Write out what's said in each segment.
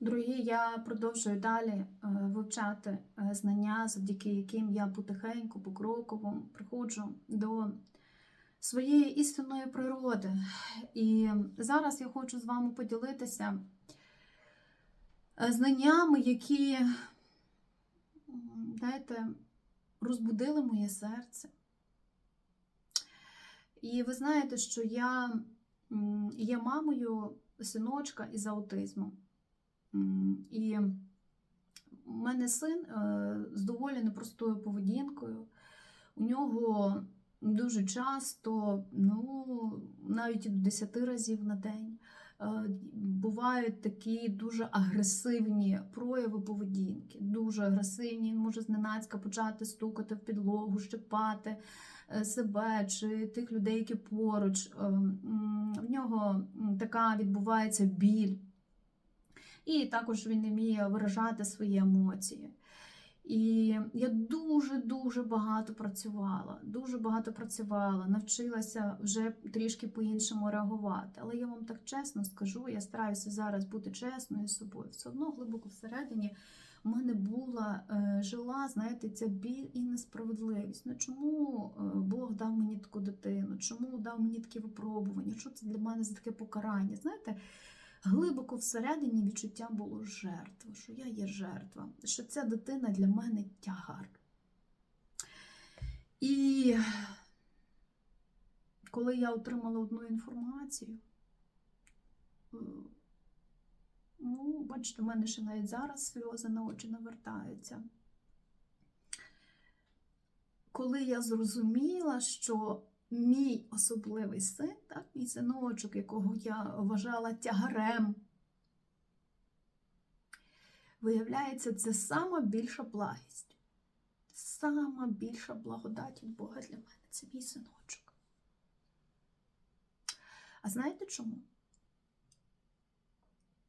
Дорогі, я продовжую далі е, вивчати е, знання, завдяки яким я потихеньку, покроково приходжу до своєї істинної природи. І зараз я хочу з вами поділитися е, знаннями, які, знаєте, розбудили моє серце. І ви знаєте, що я є мамою синочка із аутизмом. І у мене син е, з доволі непростою поведінкою. У нього дуже часто, ну, навіть і до 10 разів на день, е, бувають такі дуже агресивні прояви поведінки. Дуже агресивні. Він може зненацька почати стукати в підлогу, щипати е, себе чи тих людей, які поруч. В нього така відбувається біль. І також він не вміє виражати свої емоції. І я дуже-дуже багато працювала, дуже багато працювала, навчилася вже трішки по-іншому реагувати. Але я вам так чесно скажу, я стараюся зараз бути чесною з собою. Все одно глибоко всередині в мене була е, жила, знаєте, ця біль і несправедливість. Ну чому е, Бог дав мені таку дитину? Чому дав мені такі випробування? Що це для мене за таке покарання? Знаєте? Глибоко всередині відчуття було жертва, що я є жертва, що ця дитина для мене тягар. І коли я отримала одну інформацію, е, ну, бачите, в мене ще навіть зараз сльози на очі навертаються. Коли я зрозуміла, що мій особливий син, так, мій синочок, якого я вважала тягарем. Виявляється, це сама більша благість, сама більша благодать від Бога для мене це мій синочок. А знаєте чому?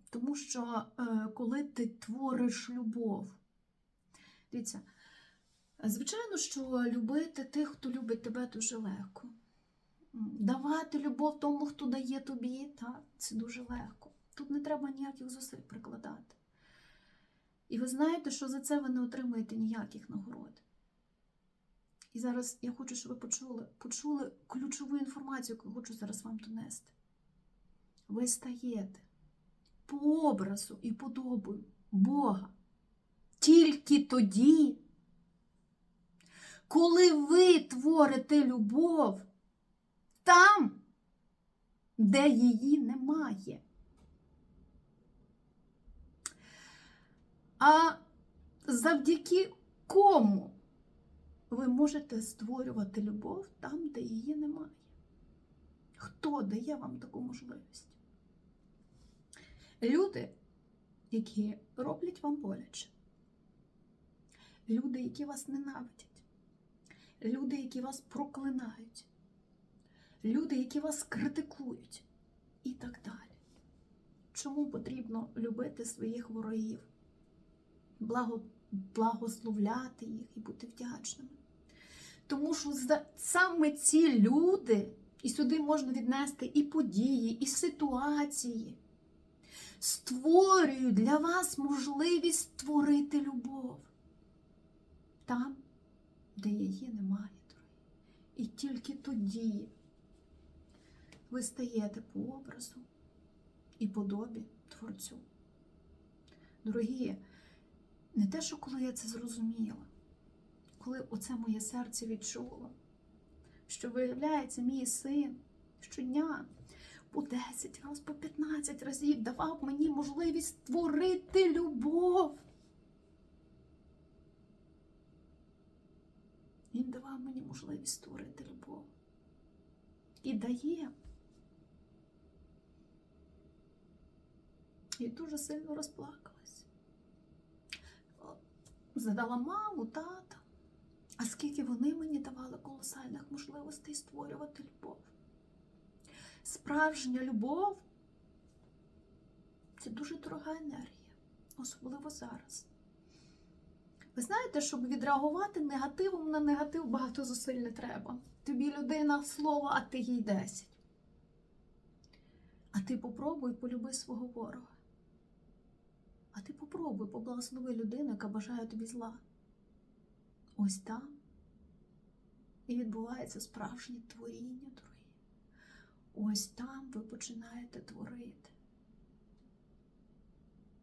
Тому що е, коли ти твориш любов, дивіться, Звичайно, що любити тих, хто любить тебе, дуже легко. Давати любов тому, хто дає тобі, та, це дуже легко. Тут не треба ніяких зусиль прикладати. І ви знаєте, що за це ви не отримаєте ніяких нагород. І зараз я хочу, щоб ви почули, почули ключову інформацію, яку я хочу зараз вам донести. Ви стаєте по образу і подобою Бога тільки тоді, коли ви творите любов там, де її немає. А завдяки кому ви можете створювати любов там, де її немає? Хто дає вам таку можливість? Люди, які роблять вам боляче, люди, які вас ненавидять люди, які вас проклинають, люди, які вас критикують, і так далі. Чому потрібно любити своїх ворогів, благо, благословляти їх і бути вдячними? Тому що саме ці люди, і сюди можна віднести і події, і ситуації, створюють для вас можливість створити любов. Там, де її немає, дорогі. І тільки тоді ви стаєте по образу і подобі Творцю. Дорогі, не те, що коли я це зрозуміла, коли оце моє серце відчуло, що виявляється, мій син щодня по 10 разів, по 15 разів давав мені можливість створити любов. Він давав мені можливість створити любов. І дає. І дуже сильно розплакалась. Задала маму, тата. А скільки вони мені давали колосальних можливостей створювати любов. Справжня любов це дуже дорога енергія, особливо зараз. Ви знаєте, щоб відреагувати негативом на негатив багато зусиль не треба. Тобі людина слово, а ти їй 10. А ти попробуй полюби свого ворога. А ти Попробуй, поблагослови людину, яка бажає тобі зла. Ось там і відбувається справжнє творіння, дорогі. Ось там ви починаєте творити.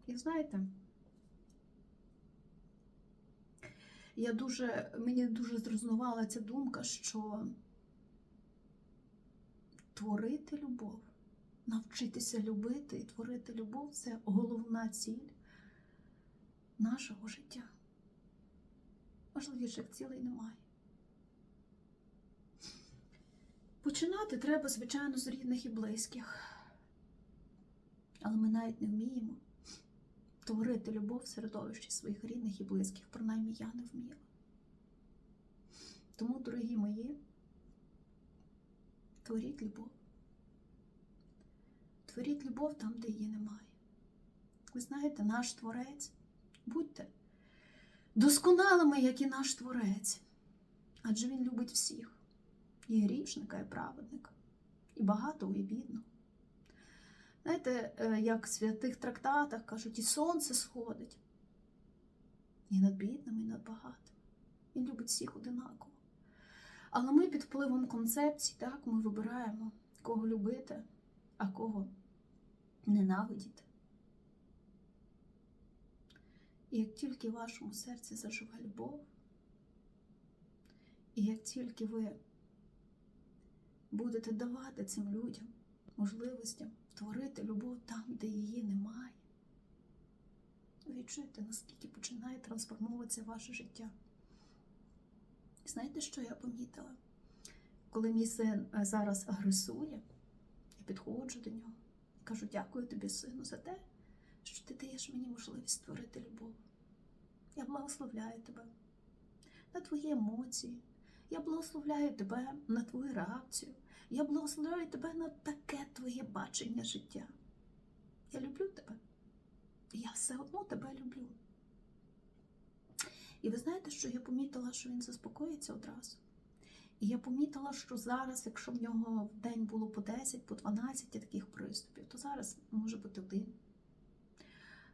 І знаєте, я дуже, мені дуже зрозумівала ця думка, що творити любов, навчитися любити і творити любов це головна ціль нашого життя. Важливіших цілей немає. Починати треба, звичайно, з рідних і близьких. Але ми навіть не вміємо творити любов в середовищі своїх рідних і близьких, принаймні я не вміла. Тому, дорогі мої, творіть любов. Творіть любов там, де її немає. Ви знаєте, наш творець, будьте досконалими, як і наш творець, адже він любить всіх і грішника, і праведника, і багато, і бідного. Знаєте, е, як в святих трактатах кажуть, і сонце сходить. І над бідними, і над багатими. Він любить всіх одинаково. Але ми під впливом концепцій, так, ми вибираємо, кого любити, а кого ненавидіти. І як тільки в вашому серці заживе любов, і як тільки ви будете давати цим людям можливостям творити любов там, де її немає. Ви відчуєте, наскільки починає трансформуватися ваше життя. І знаєте, що я помітила? Коли мій син е, зараз агресує, я підходжу до нього і кажу: дякую тобі, сину, за те, що ти даєш мені можливість створити любов. Я благословляю тебе на твої емоції. Я благословляю тебе на твою реакцію. Я благословляю тебе на таке твоє бачення життя. Я люблю тебе. Я все одно тебе люблю. І ви знаєте, що я помітила, що він заспокоїться одразу. І я помітила, що зараз, якщо в нього в день було по 10, по 12 таких приступів, то зараз може бути один.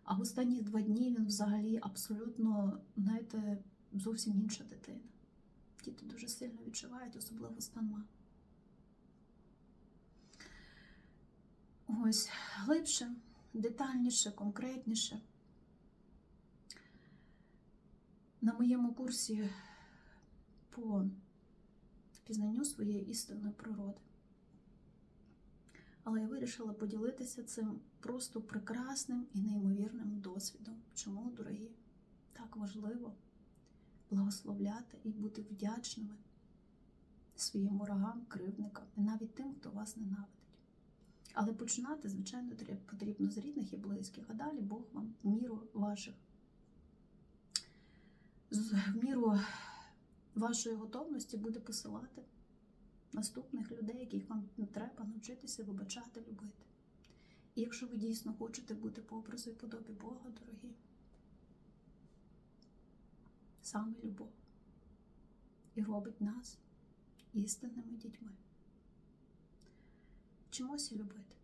А в останні два дні він взагалі абсолютно, знаєте, зовсім інша дитина. Діти дуже сильно відчувають, особливо мами. Ось глибше, детальніше, конкретніше. На моєму курсі по пізнанню своєї істинної природи. Але я вирішила поділитися цим просто прекрасним і неймовірним досвідом. Чому, дорогі, так важливо благословляти і бути вдячними своїм ворогам, кривдникам і навіть тим, хто вас ненавидить. Але починати, звичайно, потрібно з рідних і близьких, а далі Бог вам в міру ваших, в міру вашої готовності буде посилати наступних людей, яких вам треба навчитися вибачати, любити. І якщо ви дійсно хочете бути по образу і подобі Бога, дорогі, саме любов і робить нас істинними дітьми. Вчимося любити.